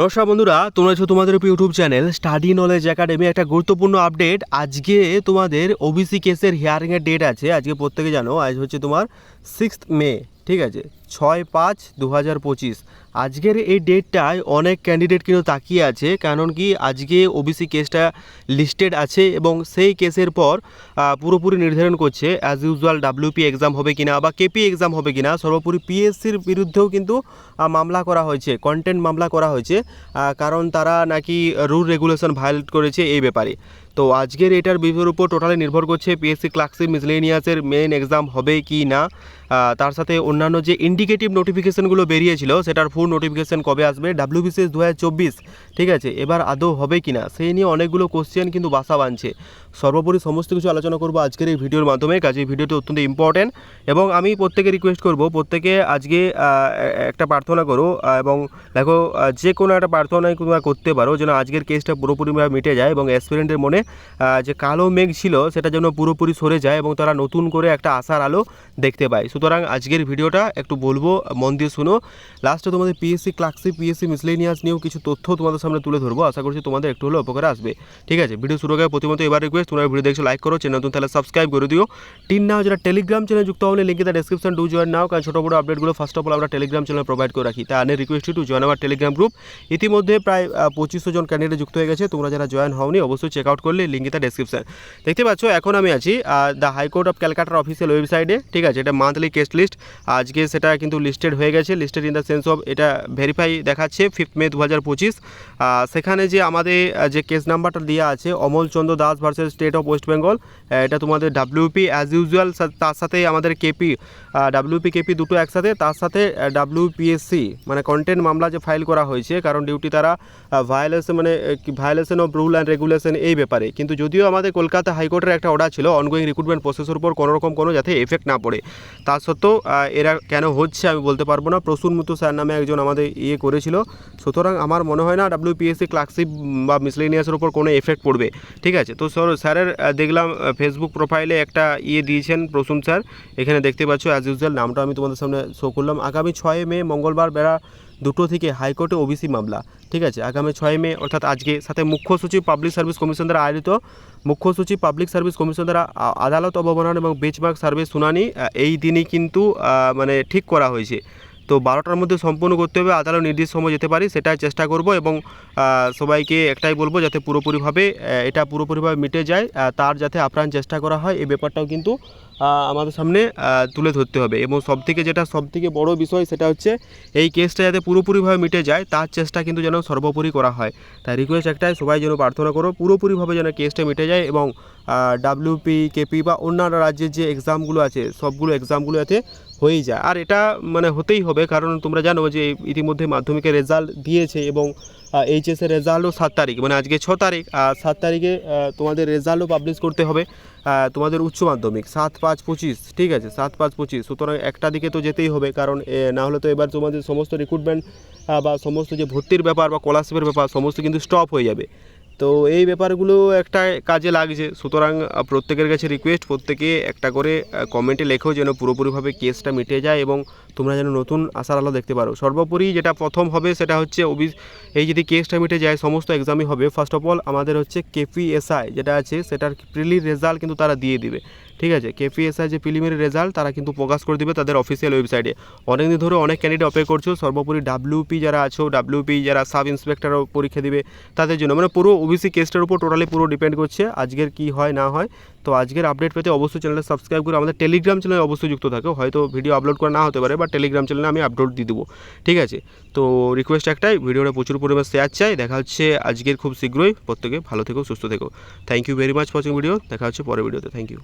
নমস্কার বন্ধুরা, তোমরা আছো তোমাদের YouTube channel study knowledge academy. একটা গুরুত্বপূর্ণ আপডেট, আজকে তোমাদের ওবিসি কেসের হিয়ারিংয়ের ডেট আছে, আজকে প্রত্যেকে জানো, আজ হচ্ছে তোমার সিক্সথ মে ঠিক আছে? ছয় পাঁচ দু হাজার পঁচিশ। আজকের এই ডেটটায় অনেক ক্যান্ডিডেট কিন্তু তাকিয়ে আছে কারণ কি আজকে ওবিসি কেসটা লিস্টেড আছে এবং সেই কেসের পর পুরোপুরি নির্ধারণ করছে অ্যাজ ইউজুয়াল ডাব্লিউপি এক্সাম হবে কিনা বা কেপি এক্সাম হবে কিনা, সর্বোপরি পিএসসির বিরুদ্ধেও কিন্তু মামলা করা হয়েছে কন্টেন্ট মামলা করা হয়েছে কারণ তারা নাকি রুল রেগুলেশন ভায়োলেট করেছে এই ব্যাপারে। তো আজকের এটার বিষয়ের উপর টোটালি নির্ভর করছে পিএসসি ক্লার্কশিপ মিসলেনিয়াসের মেন এক্সাম হবে কি না তার সাথে অন্যান্য যে ইন্ডিকেটিভ নোটিফিকেশনগুলো বেরিয়েছিল, সেটার ফুল নোটিফিকেশান কবে আসবে? ডাব্লিউবিসিএস দু হাজার চব্বিশ, ঠিক আছে? এবার আদৌ হবে কি না সেই নিয়ে অনেকগুলো কোশ্চেন কিন্তু বাসা বাঁধছে। সর্বোপরি সমস্ত কিছু আলোচনা করব আজকের এই ভিডিওর মাধ্যমে কাজে ভিডিওটি অত্যন্ত ইম্পর্টেন্ট এবং আমি প্রত্যেকে রিকোয়েস্ট করব, প্রত্যেকে আজকে একটা প্রার্থনা করো এবং দেখো যে কোনো একটা প্রার্থনাই তোমরা করতে পারো, যেন আজকের কেসটা পুরোপুরিভাবে মিটে যায়, এবং অ্যাসপিরেন্টের মনে যে কালো মেঘ ছিল, সেটা যেন পুরোপুরি সরে যায়, এবং তারা নতুন করে একটা আশার আলো দেখতে পায়। সুতরাং আজকের ভিডিওটা একটু বলব, মন দিয়ে শুনো। লাস্টে তোমাদের পিএসসি ক্লার্কশিপ পিএসসি মিসলেনিয়াস নিয়েও কিছু তথ্য তোমাদের সামনে তুলে ধরবো। আশা করছি তোমাদের একটু হলেও উপকারে আসবে। ঠিক আছে? ভিডিও শুরু করে প্রতিমত এবার রিকোয়েস্ট তোমরা ভিডিও দেখছ লাইক করো চ্যানেল তুমি তাহলে সাবস্ক্রাইব করে দিও। টিন নাও যারা টেলিগ্রাম চ্যানেল যুক্ত হলে লিঙ্কে তার ডেসক্রিপশন টু জয়েন নাও, কারণ ছোটো বড় আপডেটগুলো ফার্স্ট অফ অল আমরা টেলিগ্রাম চ্যানেল প্রোভাইড করে রাখি। তাই আনের রিকোয়েস্ট টু জয়েন আমার টেলিগ্রাম গ্রুপ ইতিমধ্যে প্রায় পঁচিশশো জন ক্যান্ডিডেট যুক্ত হয়ে গেছে। তোমরা যারা জয়েন হওনি, অবশ্যই চেক আউট করলে লিঙ্কে তার ডেসক্রিপশন দেখতে পাচ্ছ, এখন আমি আছি দ্য হাইকোর্ট অফ ক্যালকাটার অফিসিয়াল ওয়েবসাইটে ঠিক আছে? এটা মান্থলি কেস লিস্ট আজকে সেটা কিন্তু লিস্টেড হয়ে গেছে listed in the sense of এটা ভেরিফাই দেখাচ্ছে ফিফথ মে দু হাজার পঁচিশ সেখানে যে আমাদের যে কেস নাম্বারটা দেওয়া আছে, Amal Chandra Das versus state of West Bengal এটা তোমাদের ডাব্লিউপি অ্যাজ ইউজুয়াল তার সাথে আমাদের কেপি ডাব্লিউপি কেপি দুটো একসাথে, তার সাথে ডাব্লিউপিএসসি মানে কন্টেন্ট মামলা যে ফাইল করা হয়েছে, কারণ ডিউটি তারা ভায়োলেশন মানে violation of rule and regulation এই ব্যাপারে। কিন্তু যদিও আমাদের কলকাতা হাইকোর্টের একটা অর্ডার ছিল অনগোয়িং রিক্রুটমেন্ট প্রসেসের উপর কোনো রকম কোনো যাতে এফেক্ট না পড়ে, তা সত্ত্বেও এরা কেন হচ্ছে আমি বলতে পারব না। প্রসূন মুতু স্যার নামে একজন আমাদের ইয়ে করেছিল। সুতরাং আমার মনে হয় না ডাব্লিউপিএসসি ক্লার্কশিপ বা মিসলেনিয়াসের উপর কোনো এফেক্ট পড়বে। ঠিক আছে? তো স্যার স্যারের দেখলাম ফেসবুক প্রোফাইলে একটা ইয়ে দিয়েছেন প্রসূন স্যার। এখানে দেখতে পাচ্ছ অ্যাজ ইউজুয়াল নামটা আমি তোমাদের সামনে শো করলাম। আগামী ছয় মে, মঙ্গলবার বেলা দুটো থেকে হাইকোর্টে ওবিসি মামলা, ঠিক আছে? আগামী ছয় মে, অর্থাৎ আজকে সাথে মুখ্য সচিব পাবলিক সার্ভিস কমিশন দ্বারা আয়োজিত মুখ্য সচিব পাবলিক সার্ভিস কমিশন দ্বারা আদালত অবমাননা এবং বেচমার্ক সার্ভে শুনানি এই দিনই কিন্তু মানে ঠিক করা হয়েছে। তো বারোটার মধ্যে সম্পূর্ণ করতে হবে। আদালত নির্দিষ্ট সময় যেতে পারি, সেটাই চেষ্টা করব এবং সবাইকে একটাই বলব যাতে পুরোপুরিভাবে এটা পুরোপুরিভাবে মিটে যায় তার যাতে আপ্রাণ চেষ্টা করা হয়। এই ব্যাপারটাও কিন্তু আমাদের সামনে তুলে ধরতে হবে এবং সবথেকে যেটা সবথেকে বড় বিষয় সেটা হচ্ছে, এই কেসটা যাতে পুরোপুরিভাবে মিটে যায়, তার চেষ্টা কিন্তু যেন সর্বোপরি করা হয়। তাই রিকোয়েস্ট একটাই, সবাই যেন প্রার্থনা করো, পুরোপুরিভাবে যেন কেসটা মিটে যায় এবং ডাব্লিউপি কেপি বা অন্যান্য রাজ্যের যে এক্সামগুলো আছে, সবগুলো এক্সামগুলো যাতে হয়েই যায়। আর এটা মানে হতেই হবে, কারণ তোমরা জানো যে ইতিমধ্যে মাধ্যমিকের রেজাল্ট দিয়েছে এবং এইচএসের রেজাল্টও সাত তারিখ মানে আজকে ছ তারিখ, আর সাত তারিখে তোমাদের রেজাল্টও পাবলিশ করতে হবে তোমাদের উচ্চ মাধ্যমিক, সাত পাঁচ পঁচিশ, ঠিক আছে, সাত পাঁচ পঁচিশ। সুতরাং একটা দিকে তো যেতেই হবে, কারণ না হলে তো এবার তোমাদের সমস্ত রিক্রুটমেন্ট বা সমস্ত যে ভর্তির ব্যাপার বা স্কলারশিপের ব্যাপার, সমস্ত কিন্তু স্টপ হয়ে যাবে। তো এই ব্যাপারগুলো একটা কাজে লাগছে। সুতরাং প্রত্যেকের কাছে রিকোয়েস্ট প্রত্যেকে একটা করে কমেন্টে লেখো যেন পুরোপুরিভাবে কেসটা মিটে যায় এবং তোমরা যেন নতুন আশার আলো দেখতে পারো। সর্বোপরি যেটা প্রথম হবে সেটা হচ্ছে অবি এই যদি কেসটা মিটে যায়, সমস্ত এক্সামই হবে। ফার্স্ট অফ অল আমাদের হচ্ছে কেপিএসআই যেটা আছে, সেটার প্রিলি রেজাল্ট কিন্তু তারা দিয়ে দিবে। ঠিক আছে? কেপিএসআই যে প্রিলিমিনারি রেজাল্ট তারা কিন্তু প্রকাশ করে দেবে তাদের অফিসিয়াল ওয়েবসাইটে অনেক দিন ধরে অনেক ক্যান্ডিডেট অপেক্ষা করছ, সর্বোপরি ডাব্লিউপি যারা আছো ডাব্লিউপি যারা সাব ইন্সপেক্টরও পরীক্ষা দিবে, তাদের জন্য। মানে পুরো ওবিসি কেসটার উপর টোটালি পুরো ডিপেন্ড করছে, আজকের কি হয়, না হয়। তো আজকের আপডেট পেতে অবশ্যই চ্যানেলটা সাবস্ক্রাইব করে আমাদের টেলিগ্রাম চ্যানেলে অবশ্যই যুক্ত থাকো। হয়তো ভিডিও আপলোড করা না হতে পারে বা টেলিগ্রাম চ্যানেলে আমি আপলোড দিয়ে দেবো। ঠিক আছে? তো রিকোয়েস্ট একটাই, ভিডিওটা প্রচুর পরিমাণে শেয়ার চাই। দেখা হচ্ছে আজকের খুব শীঘ্রই। প্রত্যেকে ভালো থেকো, সুস্থ থেকো। Thank you very much watching video দেখা হচ্ছে পরের ভিডিওতে থ্যাংক ইউ